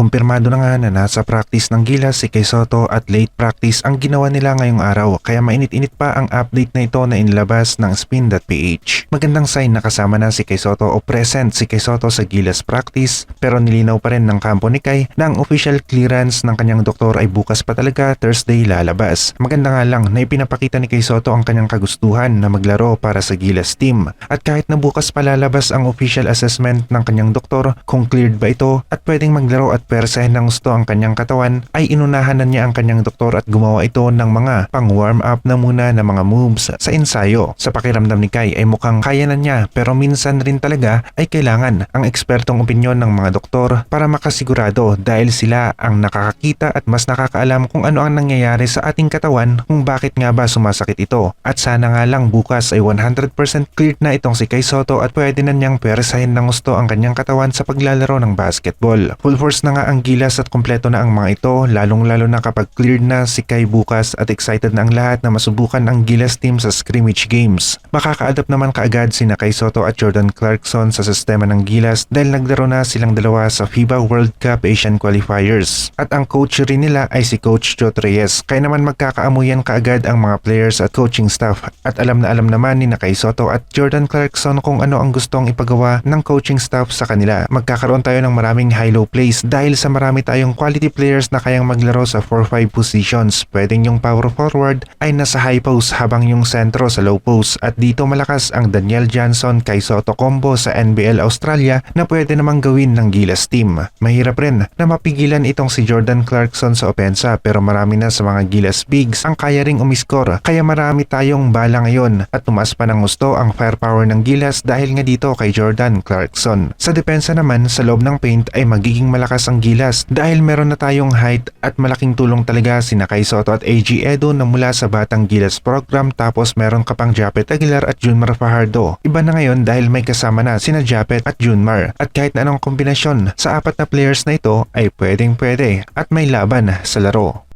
kumpirmado na nga na nasa practice ng Gilas si Kay Soto at late practice ang ginawa nila ngayong araw kaya mainit-init pa ang update na ito na inilabas ng spin.ph. Magandang sign na kasama na si Kay Soto o present si Kay Soto sa Gilas practice pero nilinaw pa rin ng kampo ni Kay na ang official clearance ng kanyang doktor ay bukas pa talaga Thursday lalabas. Maganda nga lang na ipinapakita ni Kay Soto ang kanyang kagustuhan na maglaro para sa Gilas team at kahit na bukas pa lalabas ang official assessment ng kanyang doktor kung cleared ba ito at pwedeng maglaro at persahin ng gusto ang kanyang katawan ay inunahan na niya ang kanyang doktor at gumawa ito ng mga pang warm up na muna na mga moves sa ensayo. Sa pakiramdam ni Kai ay mukhang kaya na niya pero minsan rin talaga ay kailangan ang ekspertong opinyon ng mga doktor para makasigurado dahil sila ang nakakakita at mas nakakaalam kung ano ang nangyayari sa ating katawan kung bakit nga ba sumasakit ito. At sana nga lang bukas ay 100% cleared na itong si Kai Soto at pwede na niyang persahin ng gusto ang kanyang katawan sa paglalaro ng basketball. Full force na nga ang gilas at kumpleto na ang mga ito lalong lalo na kapag cleared na si Kai bukas at excited na ang lahat na masubukan ang gilas team sa scrimmage games. Makaka-adapt naman kaagad si Kai Soto at Jordan Clarkson sa sistema ng gilas dahil naglaro na silang dalawa sa FIBA World Cup Asian Qualifiers. At ang coach rin nila ay si Coach Jot Reyes kaya naman magkakaamuyan kaagad ang mga players at coaching staff at alam na alam naman ni Kai Soto at Jordan Clarkson kung ano ang gustong ipagawa ng coaching staff sa kanila. Magkakaroon tayo ng maraming high-low plays dahil sa marami tayong quality players na kayang maglaro sa 4-5 positions. Pwedeng yung power forward ay nasa high post habang yung sentro sa low post at dito malakas ang Daniel Johnson kay Soto combo sa NBL Australia na pwede namang gawin ng Gilas team. Mahirap rin na mapigilan itong si Jordan Clarkson sa opensa pero marami na sa mga Gilas bigs ang kaya ring umiskor kaya marami tayong bala ngayon at tumaas pa ng gusto ang firepower ng Gilas dahil nga dito kay Jordan Clarkson. Sa depensa naman sa loob ng paint ay magiging malakas ang Gilas dahil meron na tayong height at malaking tulong talaga si Nakay Soto at AG Edo na mula sa Batang Gilas program tapos meron ka pang Japet Aguilar at Junmar Fajardo. Iba na ngayon dahil may kasama na sina Japet at Junmar at kahit na anong kombinasyon sa apat na players na ito ay pwedeng pwede at may laban sa laro.